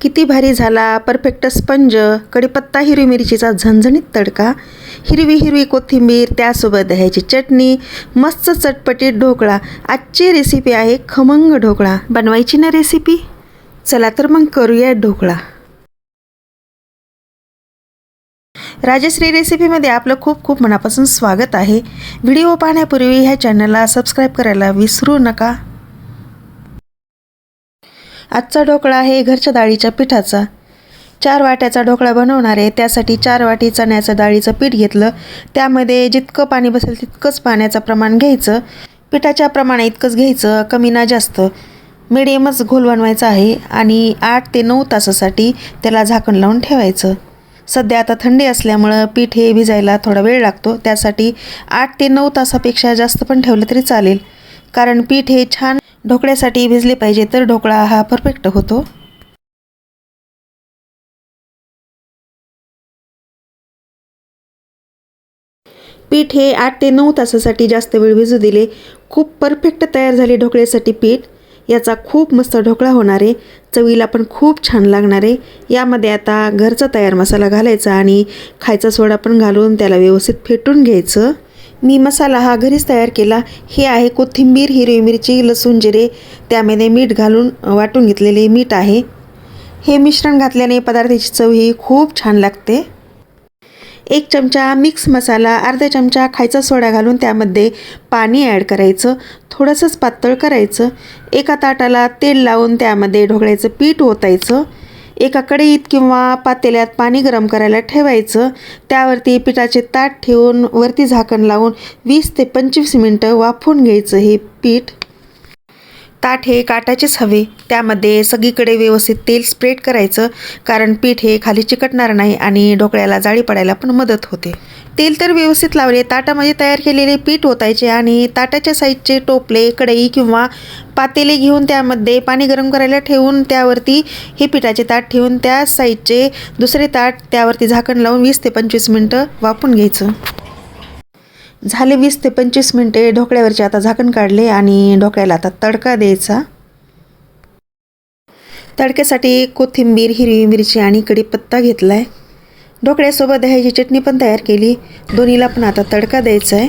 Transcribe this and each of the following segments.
किती भारी झाला परफेक्ट स्पंज कढीपत्ता हिरवी मिरचीचा झणझणीत तडका हिरवी हिरवी कोथिंबीर त्यासोबत दह्याची चटणी मस्त चटपटीत ढोकळा. आजची रेसिपी आहे खमंग ढोकळा. बनवायची ना रेसिपी चला तर मग करूया ढोकळा. राजश्री रेसिपीमध्ये आपलं खूप खूप मनापासून स्वागत आहे. व्हिडिओ पाहण्यापूर्वी ह्या चॅनलला सबस्क्राईब करायला विसरू नका. आजचा ढोकळा आहे घरच्या डाळीच्या पिठाचा. चार वाट्याचा ढोकळा बनवणार आहे त्यासाठी चार वाटी चण्याचं डाळीचं पीठ घेतलं. त्यामध्ये जितकं पाणी बसेल तितकंच पाण्याचं प्रमाण घ्यायचं. पिठाच्या प्रमाणे इतकंच घ्यायचं कमी ना जास्त. मिडियमच घोल बनवायचा आहे आणि आठ ते नऊ तासासाठी त्याला झाकण लावून ठेवायचं. सध्या आता थंडी असल्यामुळं पीठ हे भिजायला थोडा वेळ लागतो त्यासाठी आठ ते नऊ तासापेक्षा जास्त पण ठेवलं तरी चालेल. कारण पीठ हे छान ढोकळ्यासाठी भिजले पाहिजे तर ढोकळा हा परफेक्ट होतो. पीठ हे आठ ते नऊ तासासाठी जास्त वेळ भिजू दिले. खूप परफेक्ट तयार झाले ढोकळ्यासाठी पीठ. याचा खूप मस्त ढोकळा होणार आहे. चवीला पण खूप छान लागणार आहे. यामध्ये आता घरचा तयार मसाला घालायचा आणि खायचा सोडा पण घालून त्याला व्यवस्थित फेटून घ्यायचं. मी मसाला हा घरीच तयार केला. हे आहे कोथिंबीर हिरवी मिरची लसूण जिरे. त्यामध्ये मीठ घालून वाटून घेतलेले मीठ आहे. हे मिश्रण घातल्याने पदार्थाची चव ही खूप छान लागते. एक चमचा मिक्स मसाला अर्धा चमचा खायचा सोडा घालून त्यामध्ये पाणी ॲड करायचं. थोडंसंच पातळ करायचं. एका ताटाला तेल लावून त्यामध्ये ढोकळ्याचं पीठ ओतायचं. एका कढईत किंवा पातेल्यात पाणी गरम करायला ठेवायचं. त्यावरती पिठाचे ताट ठेवून वरती झाकण लावून वीस ते पंचवीस मिनटं वाफून घ्यायचं हे पीठ. ताट हे काटाचेच हवे. त्यामध्ये सगळीकडे व्यवस्थित तेल स्प्रेड करायचं कारण पीठ हे खाली चिकटणार नाही आणि ढोकळ्याला जाळी पडायला पण मदत होते. तेल तर व्यवस्थित लावले. ताटामध्ये तयार केलेले पीठ ओतायचे आणि ताटाच्या साईजचे टोपले कढई किंवा पातेले घेऊन त्यामध्ये पाणी गरम करायला ठेवून त्यावरती हे पिठाचे ताट ठेवून त्या साईजचे दुसरे ताट त्यावरती झाकण लावून वीस ते पंचवीस मिनटं वापून घ्यायचं. झाले वीस ते पंचवीस मिनटे ढोकळ्यावरचे आता झाकण काढले आणि ढोकळ्याला आता तडका द्यायचा. तडक्यासाठी कोथिंबीर हिरवी मिरची आणि कढीपत्ता घेतला आहे ढोकळ्यासोबत दह्याची चटणी पण तयार केली. दोन्हीला पण आता तडका द्यायचा आहे.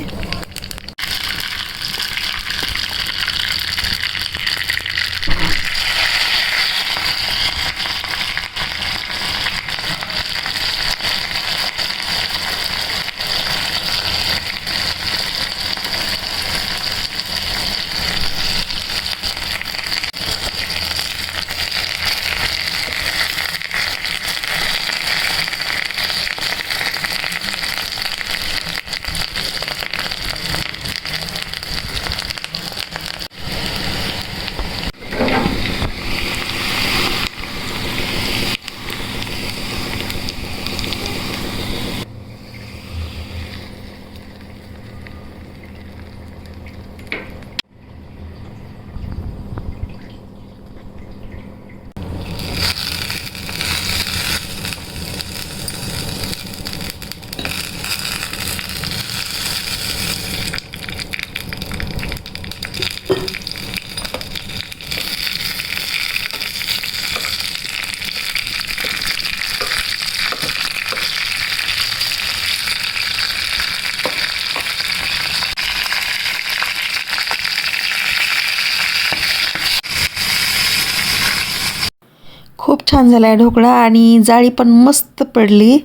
खूप छान झाला आहे ढोकळा आणि जाळी पण मस्त पडली.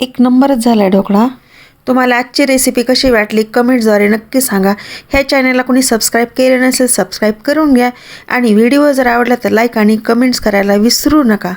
एक नंबरच झाला आहे ढोकळा. तुम्हाला आजची रेसिपी कशी वाटली कमेंटद्वारे नक्की सांगा. ह्या चॅनलला कोणी सबस्क्राईब केले नसेल सबस्क्राईब करून घ्या. आणि व्हिडिओ जर आवडला तर लाईक आणि कमेंट्स करायला विसरू नका.